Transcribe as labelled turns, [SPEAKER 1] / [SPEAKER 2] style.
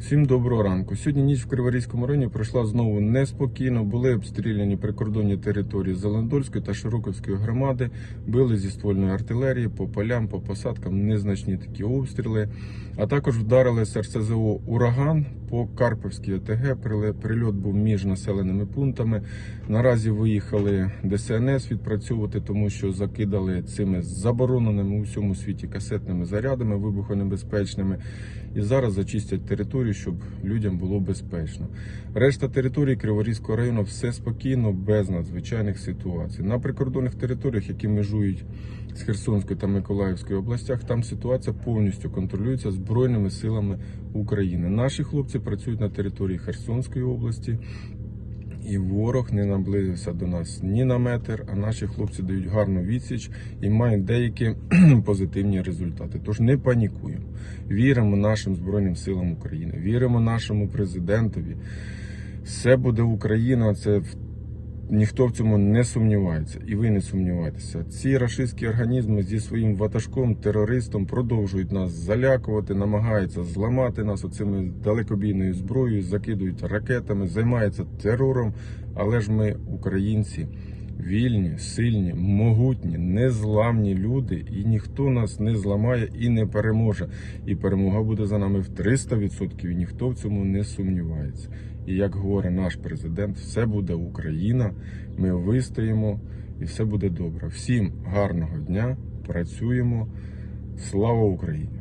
[SPEAKER 1] Всім доброго ранку. Сьогодні ніч в Криворізькому районі пройшла знову неспокійно. Були обстріляні прикордонні території Зеландольської та Широковської громади. Били зі ствольної артилерії по полям, по посадкам, незначні такі обстріли. А також вдарили з РСЗО ураган по Карпівській ОТГ. Прильот був між населеними пунктами. Наразі виїхали ДСНС відпрацьовувати, тому що закидали цими забороненими у всьому світі касетними зарядами вибухонебезпечними. І зараз зачистять територію, щоб людям було безпечно. Решта території Криворізького району все спокійно, без надзвичайних ситуацій. На прикордонних територіях, які межують з Херсонською та Миколаївською областях, там ситуація повністю контролюється Збройними силами України. Наші хлопці працюють на території Херсонської області. І ворог не наблизився до нас ні на метр, а наші хлопці дають гарну відсіч і мають деякі позитивні результати. Тож не панікуємо. Віримо нашим Збройним силам України, віримо нашому президентові. Все буде Україна. Це ніхто в цьому не сумнівається, і ви не сумніваєтеся. Ці рашистські організми зі своїм ватажком, терористом продовжують нас залякувати, намагаються зламати нас оцими далекобійною зброєю, закидують ракетами, займаються терором. Але ж ми, українці, вільні, сильні, могутні, незламні люди, і ніхто нас не зламає і не переможе. І перемога буде за нами в 300%, і ніхто в цьому не сумнівається. І як говорить наш президент, все буде Україна. Ми вистоїмо і все буде добре. Всім гарного дня, працюємо. Слава Україні!